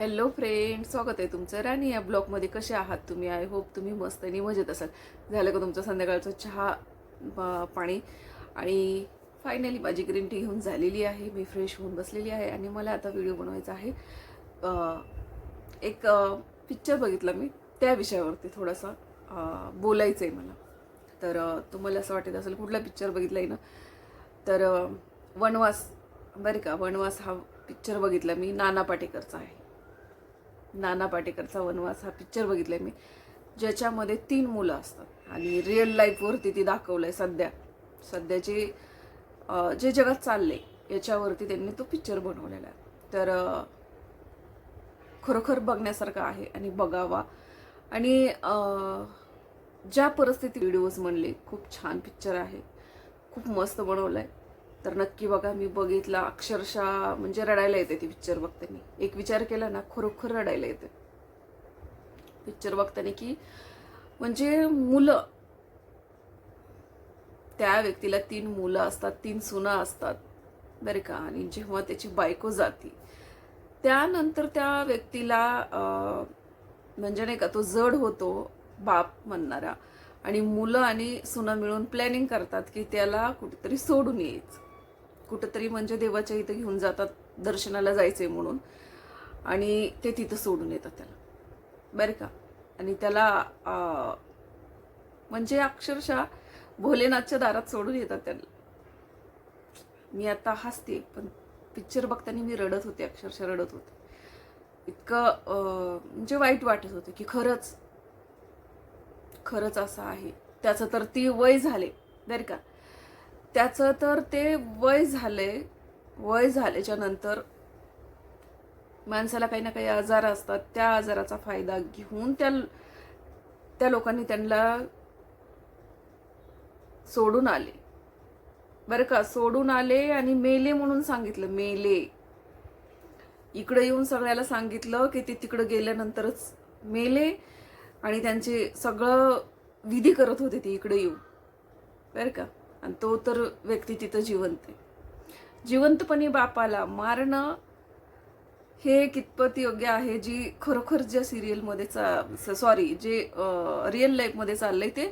Hello friend स्वागत आहे तुमचं. राणी या ब्लॉगमध्ये कसे आहात तुम्ही? आय होप तुम्ही मस्त आणि मजेत असाल. झालं का तुमचं संध्याकाळचं चहा पाणी? आणि फायनली माझी ग्रीन टी घेऊन झालेली आहे. मी फ्रेश होऊन बसलेली आहे आणि मला आता व्हिडिओ बनवायचा आहे. एक पिक्चर बघितला मी. त्या विषयावरती थोडासा बोलायचं आहे मला. तर तुम्हाला असं वाटत असेल कुठला पिक्चर बघितला आहे ना? तर वनवास बरं का वनवास हा पिक्चर बघितला मी. नाना पाटेकरचा आहे. नाना पाटेकरचा वनवास हा पिक्चर बघितलाय मी. ज्याच्यामध्ये तीन मुलं असतात. आणि रिअल लाईफवरती ती दाखवलंय सध्या. सध्याचे जे जगात चालले याच्यावरती त्यांनी तो पिक्चर बनवलेला आहे. तर खरोखर बघण्यासारखा आहे आणि बघावा. आणि ज्या परिस्थिती व्हिडिओज म्हणले खूप छान पिक्चर आहे. खूप मस्त बनवलं आहे तर नक्की बघा मी बघितला. अक्षरशः म्हणजे रडायला येते ती पिक्चर बघताना. एक विचार केला ना खरोखर रडायला येते. पिक्चर बघताना की म्हणजे मुलं. त्या व्यक्तीला तीन मुलं असतात तीन सुना असतात. बरे का? आणि जेव्हा त्याची बायको जाती त्यानंतर त्या व्यक्तीला म्हणजे नाही का तो जड होतो बाप म्हणणारा. आणि मुलं आणि सुना मिळून प्लॅनिंग करतात की त्याला कुठेतरी सोडून यायचं. कुठंतरी म्हणजे देवाच्या इथं घेऊन जातात दर्शनाला जायचंय म्हणून. आणि ते तिथं सोडून येतात त्याला. बरं का? आणि त्याला म्हणजे अक्षरशः भोलेनाथच्या दारात सोडून येतात त्याला. मी आता हसते पण पिक्चर बघताना मी रडत होते अक्षरशः रडत होते. इतकं म्हणजे वाईट वाटत होतं की खरंच खरंच असं आहे. त्याचं तर ती वय झाले बरं का? त्याचं तर ते वय झाले वय झाल्याच्यानंतर माणसाला काही ना काही आजार असतात त्या आजाराचा फायदा घेऊन त्या त्या लोकांनी त्यांना सोडून आले. बरं का? सोडून आले आणि मेले म्हणून सांगितलं मेले. इकडे येऊन सगळ्याला सांगितलं की ते तिकडं गेल्यानंतरच मेले आणि त्यांचे सगळं विधी करत होते ते इकडे येऊन. बरं का? आणि तो तर व्यक्ती तिथं जिवंत आहे. जिवंतपणी बापाला मारणं हे कितपत योग्य आहे जी खरोखर ज्या सिरियलमध्ये चा सॉरी जे रिअल लाईफमध्ये चाललं आहे ते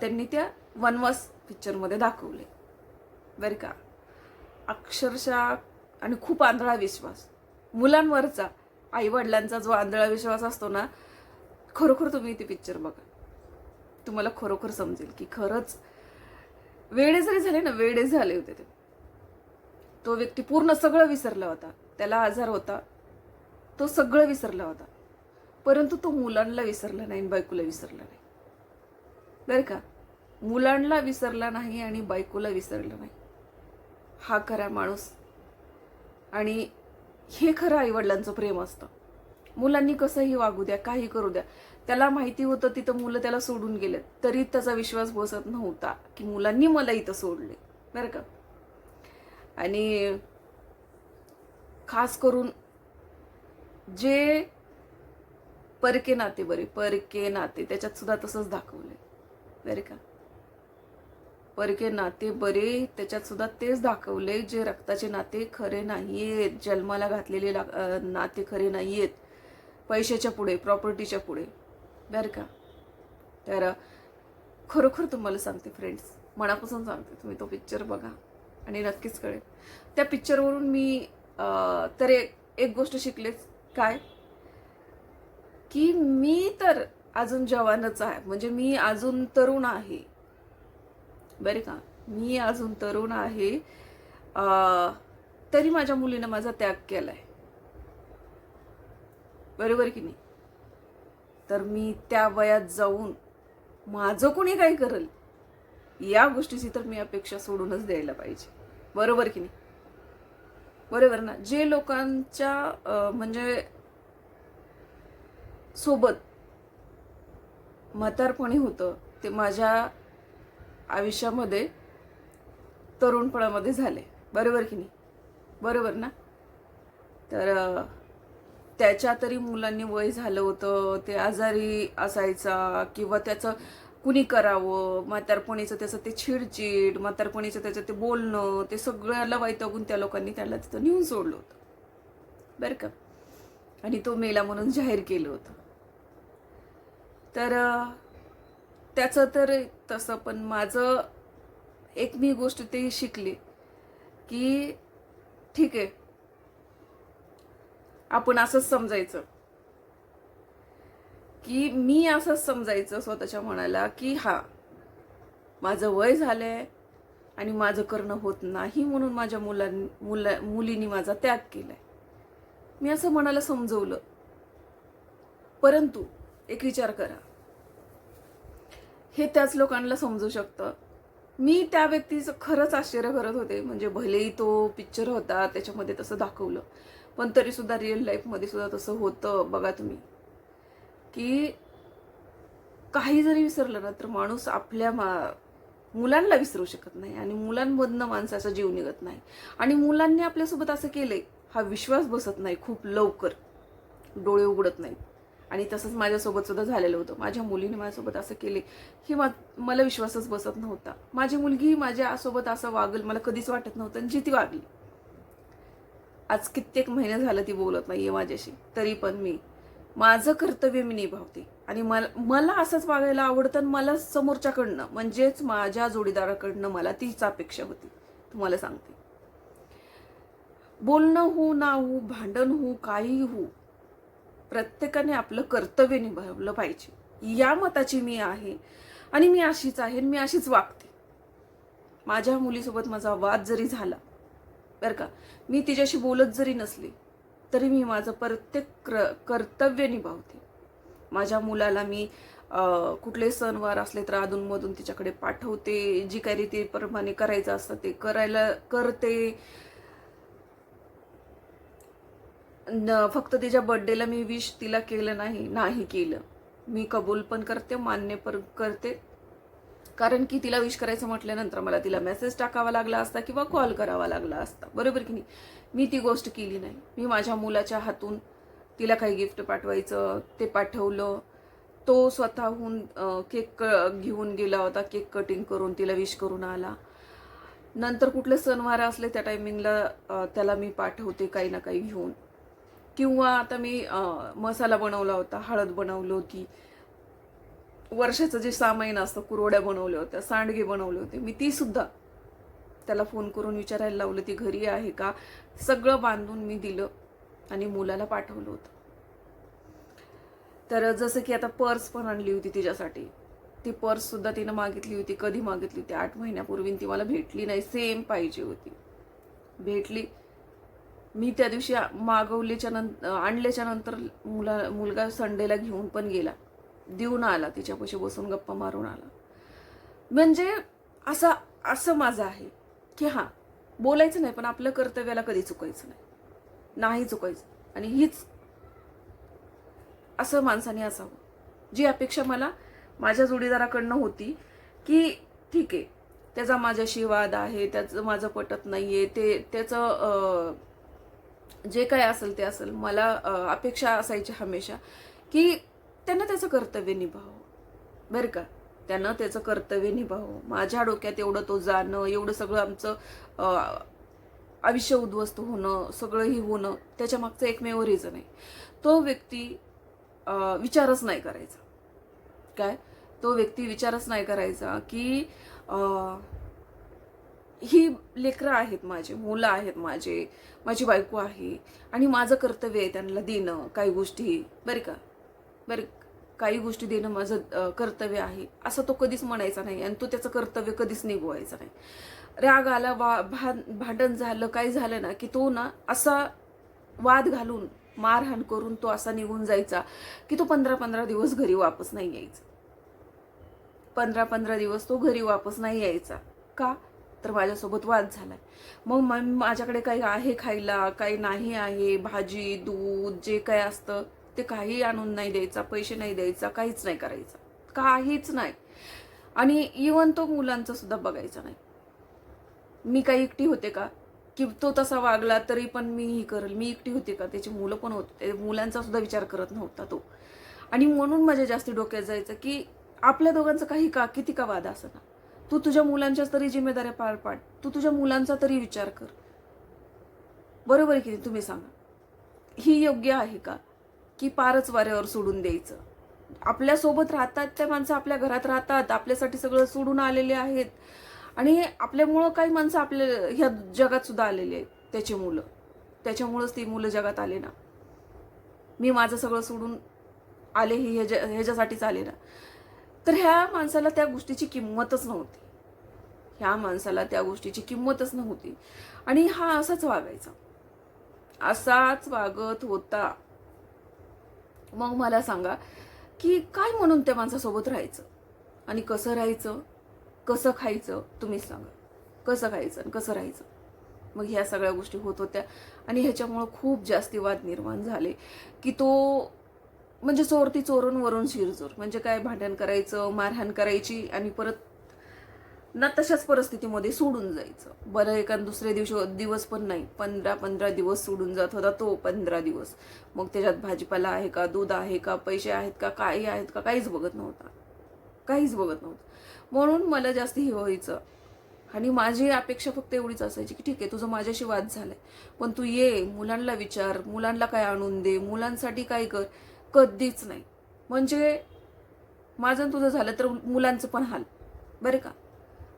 त्यांनी त्या वनवास पिक्चरमध्ये दाखवले बरं का? अक्षरशः आणि खूप आंधळा विश्वास. मुलांवरचा आईवडिलांचा जो आंधळा विश्वास असतो ना खरोखर तुम्ही ते पिक्चर बघा. तुम्हाला खरोखर समजेल की खरंच वेडे जरी झाले ना वेडे झाले होते ते. तो व्यक्ती पूर्ण सगळं विसरला होता. त्याला आजार होता. तो सगळं विसरला होता. परंतु तो मुलांना विसरला नाही बायकोला विसरला नाही. बरं का? मुलांना विसरला नाही आणि बायकोला विसरलं नाही. हा खरा माणूस आणि हे खरं आईवडिलांचं प्रेम असतं. मुलांनी कसंही वागू द्या काही करू द्या. त्याला माहिती होतं तिथं मुलं त्याला सोडून गेलेत. तरी त्याचा विश्वास बसत नव्हता की मुलांनी मला इथं सोडले. बरं का? आणि खास करून जे परके नाते बरे परके नाते त्याच्यात सुद्धा तसंच दाखवले बरे का? परके नाते बरे त्याच्यात सुद्धा तेच दाखवले जे रक्ताचे नाते खरे नाहीयेत. जन्माला घातलेले ला- नाते खरे नाहीयेत. पैशाच्या पुढे प्रॉपर्टीच्या पुढे. बरं का? तर खरोखर तुम्हाला सांगते फ्रेंड्स मनापासून सांगते तुम्ही तो पिक्चर बघा आणि नक्कीच कळेल. त्या पिक्चरवरून मी तर एक गोष्ट शिकलेच. काय? की मी तर अजून जवानच आहे. म्हणजे मी अजून तरुण आहे. बरे का? मी अजून तरुण आहे. तरी माझ्या मुलीनं माझा त्याग केला आहे बरोबर की नाही? तर मी त्या वयात जाऊन माझं कोणी काय करेल? या गोष्टीची तर मी अपेक्षा सोडूनच द्यायला पाहिजे. बरोबर की नाही? बरोबर ना? जे लोकांच्या म्हणजे सोबत म्हातारपणी होतं ते माझ्या आयुष्यामध्ये तरुणपणामध्ये झाले. बरोबर की नाही? बरोबर ना? तर त्याच्या तरी मुलांनी वय झालं होतं ते आजारी असायचा किंवा त्याचं कुणी करावं म्हातारपणीचं त्याचं ते चिडचिड म्हातारपणीचं त्याचं ते बोलणं ते सगळ्याला वैतागून त्या लोकांनी त्याला तिथं नेऊन सोडलं होतं. बरं का? आणि तो मेला म्हणून जाहीर केलं होतं. तर त्याचं तर तसं पण माझं एक मी गोष्ट ते शिकली की ठीक आहे आपण असंच समजायचं. की मी असंच समजायचं स्वतःच्या मनाला की हा माझं वय झालंय आणि माझं करणं होत नाही म्हणून माझ्या मुलां मुला मुलीने माझा त्याग केलाय. मी असं मनाला समजवलं. परंतु एक विचार करा. हे त्याच लोकांना समजू शकतं. मी त्या व्यक्तीचं खरंच आश्चर्य करत होते. म्हणजे भलेही तो पिक्चर होता त्याच्यामध्ये तसं दाखवलं. पण तरीसुद्धा रिअल लाईफमध्ये सुद्धा तसं होतं बघा तुम्ही. की काही जरी विसरलं ना तर माणूस आपल्या मा मुलांना विसरू शकत नाही आणि मुलांमधनं माणसाचा जीव निघत नाही. आणि मुलांनी आपल्यासोबत असं केलंय हा विश्वास बसत नाही खूप लवकर. डोळे उघडत नाही आणि तसंच माझ्यासोबत सुद्धा झालेलं होतं. माझ्या मुलीने माझ्यासोबत असं केले की मा मला विश्वासच बसत नव्हता. माझी मुलगी माझ्यासोबत असं वागल मला कधीच वाटत नव्हतं आणि जी ती वागली. आज कित्येक महिने झालं ती बोलत नाही आहे माझ्याशी. तरी पण मी. माझं कर्तव्य मी निभावते. आणि मला मला असंच वागायला आवडतं आणि मला समोरच्याकडनं म्हणजेच माझ्या जोडीदाराकडनं मला तीच अपेक्षा होती. तुम्हाला सांगते. बोलणं हो ना हो भांडण हो काही हो प्रत्येकाने आपलं कर्तव्य निभावलं पाहिजे. या मताची मी आहे आणि मी अशीच आहे आणि मी अशीच वागते. माझ्या मुलीसोबत माझा वाद जरी झाला बरं का मी तिच्याशी बोलत जरी नसली तरी मी माझं प्रत्येक क्र कर्तव्य निभावते. माझ्या मुलाला मी कुठले सणवार असले तर अधूनमधून तिच्याकडे पाठवते. जी काही रीतीप्रमाणे करायचं असतं ते करायला करते. न फक्त तिच्या बर्थडेला मी विश तिला केलं नाही नाही केलं. मी कबूल पण करते मान्य पण करते. कारण की तिला विश करायचं म्हटल्यानंतर मला तिला मेसेज टाकावा लागला असता किंवा कॉल करावा लागला असता. बरोबर की नाही? मी ती गोष्ट केली नाही. मी माझ्या मुलाच्या हातून तिला काही गिफ्ट पाठवायचं ते पाठवलं. तो स्वतःहून केक क- घेऊन गेला होता. केक कटिंग करून तिला विश करून आला. नंतर कुठले सणवार असले त्या टायमिंगला त्याला मी पाठवते काही ना काही घेऊन. किंवा आता मी मसाला बनवला होता. हळद बनवली होती. वर्षाचं जे सामाईन असतं कुरवड्या बनवल्या होत्या सांडगे बनवले होते मी ती सुद्धा त्याला फोन करून विचारायला लावलं ती घरी आहे का? सगळं बांधून मी दिलं आणि मुलाला पाठवलं होतं. तर जसं की आता पर्स पण आणली होती तिच्यासाठी. ती पर्स सुद्धा तिनं मागितली होती कधी मागितली होती? आठ महिन्यापूर्वी ती मला भेटली नाही सेम पाहिजे होती. भेटली. मी त्या दिवशी मागवल्याच्या नंतर आणल्याच्या नंतर मुला मुलगा संडेला घेऊन पण गेला. देऊन आला तिच्यापाशी बसून गप्पा मारून आला. म्हणजे असं असं माझं आहे की हां बोलायचं नाही पण आपलं कर्तव्याला कधी चुकायचं नाही. नाही चुकायचं. आणि हीच असं माणसाने असावं. जी अपेक्षा मला माझ्या जोडीदाराकडनं होती की ठीक आहे त्याचा माझ्याशी वाद आहे त्याचं माझं पटत नाही आहे ते त्याचं जे काय असेल ते असेल मला अपेक्षा असायची हमेशा की त्यांना त्याचं कर्तव्य निभावं. बरं का? त्यानं त्याचं कर्तव्य निभावं. माझ्या डोक्यात एवढं तो जाणं एवढं सगळं आमचं आयुष्य उद्ध्वस्त होणं सगळंही होणं त्याच्या मागचं एकमेव रिझन आहे. तो व्यक्ती विचारच नाही करायचा. काय? तो व्यक्ती विचारच नाही करायचा की ही लेकरं आहेत माझे मुलं आहेत माझे माझी बायको आहे आणि माझं कर्तव्य आहे त्यांना देणं काही गोष्टी. बरं का? बरं काही गोष्टी देणं माझं कर्तव्य आहे. असं तो कधीच म्हणायचा नाही आणि तो त्याचं कर्तव्य कधीच निभवायचा नाही. राग आला वा भा भांडण झालं काही झालं ना की तो ना असा वाद घालून मारहाण करून तो असा निघून जायचा की तो पंधरा पंधरा दिवस घरी वापस नाही यायचा. पंधरा पंधरा दिवस तो घरी वापस नाही यायचा. का? तर माझ्यासोबत वाद झालाय. मग माझ्याकडे काही आहे खायला काही नाही आहे भाजी दूध जे काय असतं ते काही आणून नाही द्यायचा पैसे नाही द्यायचा काहीच नाही करायचा. काहीच नाही. आणि इवन तो मुलांचं सुद्धा बघायचा नाही. मी काही एकटी होते का? की तो तसा वागला तरी पण मी ही करेल मी एकटी होते का? त्याची मुलं पण होते मुलांचा सुद्धा विचार करत नव्हता तो. आणि म्हणून माझ्या जास्त डोक्यात जायचं की आपल्या दोघांचं काही का किती का वाद असं ना. तू तुझ्या मुलांच्या तरी जिम्मेदाऱ्या पार पाड. तू तुझ्या मुलांचा तरी विचार कर. बरोबर आहे की तुम्ही सांगा. ही योग्य आहे का? की पारच वाऱ्यावर सोडून द्यायचं. आपल्यासोबत राहतात त्या माणसं आपल्या घरात राहतात आपल्यासाठी सगळं सोडून आलेले आहेत. आणि आपल्यामुळं काही माणसं आपल्या ह्या जगात सुद्धा आलेली आहेत त्याची मुलं. त्याच्यामुळंच ती मुलं जगात आले ना. मी माझं सगळं सोडून आले हे ह्याच्या ह्याच्यासाठीच आले ना. तर ह्या माणसाला त्या गोष्टीची किंमतच नव्हती. ह्या माणसाला त्या गोष्टीची किंमतच नव्हती. आणि हा असाच वागायचा. असाच वागत होता. मग मला सांगा की काय म्हणून त्या माणसासोबत राहायचं? आणि कसं राहायचं? कसं खायचं? तुम्हीच सांगा. कसं खायचं आणि कसं राहायचं? मग ह्या सगळ्या गोष्टी होत होत्या. आणि ह्याच्यामुळं खूप जास्ती वाद निर्माण झाले की तो म्हणजे चोर ती चोरून वरून शिरचोर म्हणजे काय भांडण करायचं मारहाण करायची आणि परत ना तशाच परिस्थितीमध्ये सोडून जायचं. बरं एका दुसऱ्या दिवशी दिवस पण नाही. पंधरा पंधरा दिवस सोडून जात होता तो पंधरा दिवस. मग त्याच्यात भाजीपाला आहे का दूध आहे का पैसे आहेत का काही आहेत का काहीच बघत नव्हता. काहीच बघत नव्हतं. म्हणून मला जास्त हे व्हायचं. आणि माझी अपेक्षा फक्त एवढीच असायची की ठीक आहे तुझं माझ्याशी वाद झालाय. पण तू ये मुलांना विचार मुलांना काय आणून दे मुलांसाठी काय कर. कधीच नाही. म्हणजे माझं तुझं झालं तर मुलांचं पण हाल. बरं का?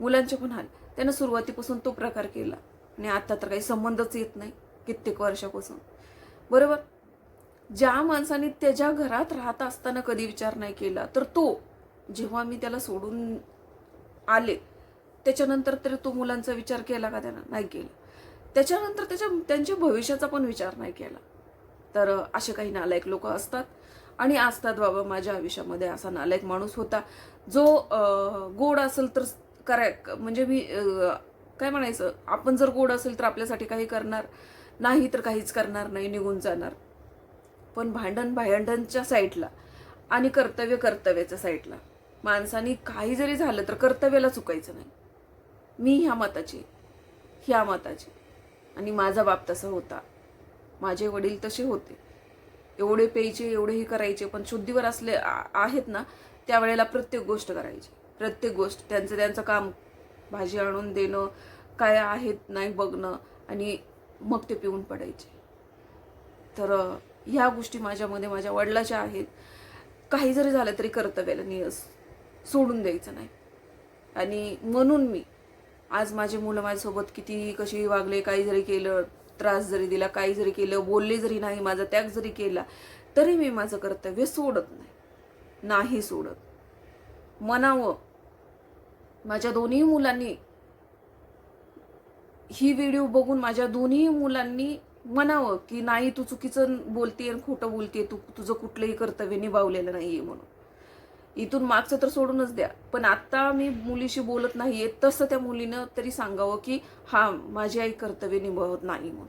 मुलांचे पण हाल. त्यानं सुरुवातीपासून तो प्रकार केला. आणि आता तर काही संबंधच येत नाही कित्येक वर्षापासून. बरोबर? ज्या माणसाने त्याच्या घरात राहत असताना कधी विचार नाही केला तर तो जेव्हा मी त्याला सोडून आले त्याच्यानंतर तरी तो मुलांचा विचार केला का त्यानं? नाही केला. त्याच्यानंतर त्याच्या त्यांच्या भविष्याचा पण विचार नाही केला. तर असे काही नालायक लोक असतात. आणि असतात बाबा माझ्या आयुष्यामध्ये असा नालायक माणूस होता जो गोड असेल तर कराय म्हणजे मी काय म्हणायचं? आपण जर गोड असेल तर आपल्यासाठी काही करणार नाही तर काहीच करणार नाही निघून जाणार. पण भांडण भांडणच्या साईडला आणि कर्तव्य कर्तव्याच्या साईडला. माणसानी काही जरी झालं तर कर्तव्याला चुकायचं नाही. मी ह्या मताची ह्या मताची आणि माझा बाप तसा होता. माझे वडील तसे होते. एवढे प्यायचे एवढे हे करायचे पण शुद्धीवर असले आहेत ना त्यावेळेला प्रत्येक गोष्ट करायची. प्रत्येक गोष्ट त्यांचं त्यांचं काम भाजी आणून देणं काय आहेत नाही बघणं आणि मग ते पिऊन पडायचे. तर ह्या गोष्टी माझ्यामध्ये माझ्या वडिलाच्या आहेत. काही जरी झालं तरी कर्तव्याला नियस सोडून द्यायचं नाही. आणि म्हणून मी आज माझे मुलं माझ्यासोबत किती कशी वागले काही जरी केलं त्रास जरी दिला काही जरी केलं बोलले जरी नाही माझा त्याग जरी केला तरी मी माझं कर्तव्य सोडत नाही. नाही सोडत. म्हणावं माझ्या दोन्ही मुलांनी ही व्हिडिओ बघून माझ्या दोन्ही मुलांनी म्हणावं की नाही तू चुकीचं बोलतेय आणि खोटं बोलतेय. तू तुझं कुठलंही कर्तव्य निभावलेलं नाहीये म्हणून. इथून मागचं तर सोडूनच द्या. पण आता मी मुलीशी बोलत नाहीये. तसं त्या मुलीनं तरी सांगावं की हा माझी आई कर्तव्य निभावत नाही म्हणून.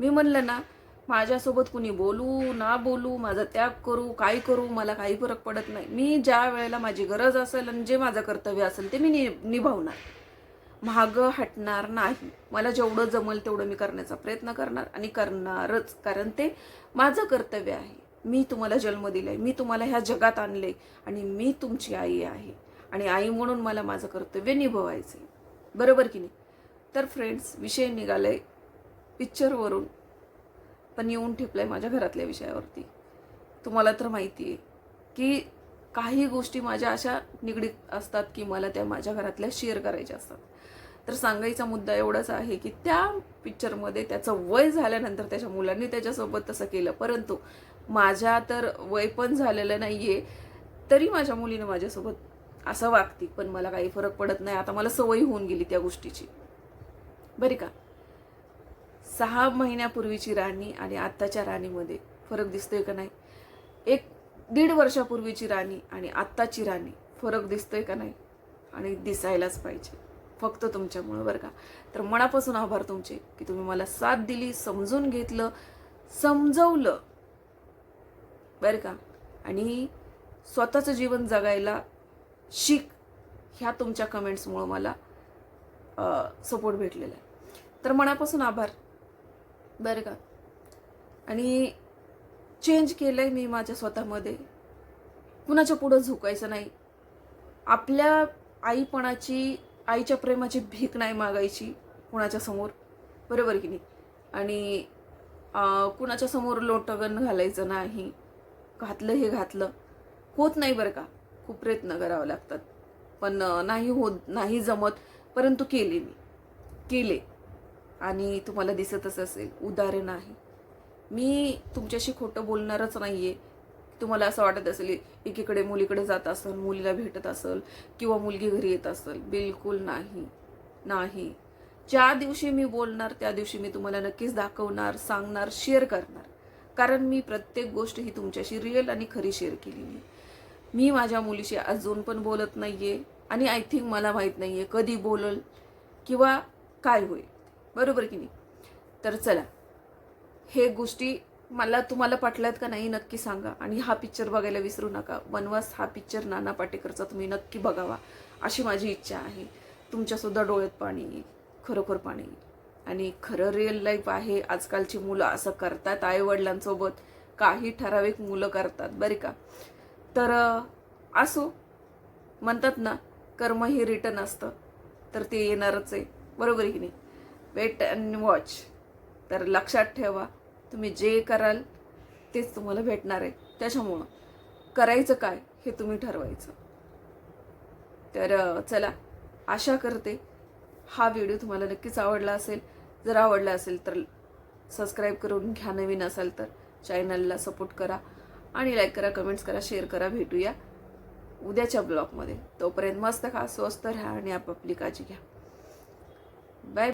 मी म्हणलं ना माझ्यासोबत कुणी बोलू ना बोलू माझा त्याग करू काय करू मला काही फरक पडत नाही. मी ज्या वेळेला माझी गरज असेल आणि जे माझं कर्तव्य असेल ते मी नि निभावणार. मागं हटणार नाही. मला जेवढं जमल तेवढं मी करण्याचा प्रयत्न करणार आणि करणारच कारण ते माझं कर्तव्य आहे. मी तुम्हाला जन्म दिलाय मी तुम्हाला ह्या जगात आणले आणि मी तुमची आई आहे. आणि आई म्हणून मला माझं कर्तव्य निभवायचं आहे बरोबर की नाही? तर फ्रेंड्स विषय निघालाय पिक्चरवरून पण येऊन ठेपलाय माझ्या घरातल्या विषयावरती. तुम्हाला तर माहिती आहे की काही गोष्टी माझ्या अशा निगडीत असतात की मला त्या माझ्या घरातल्या शेअर करायच्या असतात. तर सांगायचा मुद्दा एवढाच आहे की त्या पिक्चरमध्ये त्याचं वय झाल्यानंतर त्याच्या मुलांनी त्याच्यासोबत तसं केलं. परंतु माझ्या तर वय पण झालेलं नाही आहे तरी माझ्या मुलीनं माझ्यासोबत असं वागती. पण मला काही फरक पडत नाही. आता मला सवय होऊन गेली त्या गोष्टीची. बरी का? सहा महिन्यापूर्वीची राणी आणि आत्ताच्या राणीमध्ये फरक दिसतोय का नाही? एक दीड वर्षापूर्वीची राणी आणि आत्ताची राणी फरक दिसतोय का नाही? आणि दिसायलाच पाहिजे. फक्त तुमच्यामुळं बरं का. तर मनापासून आभार तुमचे की तुम्ही मला साथ दिली समजून घेतलं समजवलं. बरं का? आणि स्वतःचं जीवन जगायला शिक ह्या तुमच्या कमेंट्समुळं मला सपोर्ट भेटलेला आहे. तर मनापासून आभार. बरं का. आणि चेंज केलं आहे मी माझ्या स्वतःमध्ये. कुणाच्या पुढं झुकायचं नाही. आपल्या आईपणाची आईच्या प्रेमाची भीक नाही मागायची कुणाच्या समोर. बरोबर की नाही? आणि कुणाच्या समोर लोटगण घालायचं नाही. घातलं हे घातलं. होत नाही बरं का. खूप प्रयत्न करावं लागतात. पण नाही होत नाही जमत. परंतु केले मी. केले. आणि तुम्हाला दिसतच असेल उदाहरण आहे. मी तुमच्याशी खोटं बोलणारच नाही आहे तुम्हाला असं वाटत असेल एकीकडे मुलीकडे जात असेल मुलीला भेटत असेल किंवा मुलगी घरी येत असेल. बिलकुल नाही. नाही. ज्या दिवशी मी बोलणार त्या दिवशी मी तुम्हाला नक्कीच दाखवणार सांगणार शेअर करणार. कारण मी प्रत्येक गोष्ट ही तुमच्याशी रिअल आणि खरी शेअर केलेली आहे. मी माझ्या मुलीशी अजून पण बोलत नाही आहे आणि आय थिंक मला माहीत नाही आहे कधी बोलल किंवा काय होईल. बरोबर की नाही? तर चला. हे गोष्टी मला तुम्हाला पटल्यात का नाही नक्की सांगा. आणि हा पिक्चर बघायला विसरू नका. वनवास हा पिक्चर नाना पाटेकरचा तुम्ही नक्की बघावा. अशी माझी इच्छा आहे. तुमच्यासुद्धा डोळ्यात पाणी येईल खरोखर पाणी. येईल आणि खरं रिअल लाईफ आहे. आजकालची मुलं असं करतात आई वडिलांसोबत काही ठराविक मुलं करतात. बरे का? तर असो. म्हणतात ना कर्म हे रिटर्न असतं. तर ते येणारच आहे. बरोबर आहे की नाही? Wait and watch. तर लक्षात ठेवा तुम्ही जे कराल तेच तुम्हाला भेटणार आहे. त्याच्यामुळं करायचं काय हे तुम्ही ठरवायचं. तर चला आशा करते हा व्हिडिओ तुम्हाला नक्कीच आवडला असेल. जर आवडला असेल तर सबस्क्राईब करून घ्या नवीन असाल तर चॅनलला सपोर्ट करा आणि लाईक करा कमेंट्स करा शेअर करा. भेटूया उद्याच्या ब्लॉगमध्ये. तोपर्यंत मस्त खा स्वस्त राहा आणि आपापली काळजी घ्या. बाय.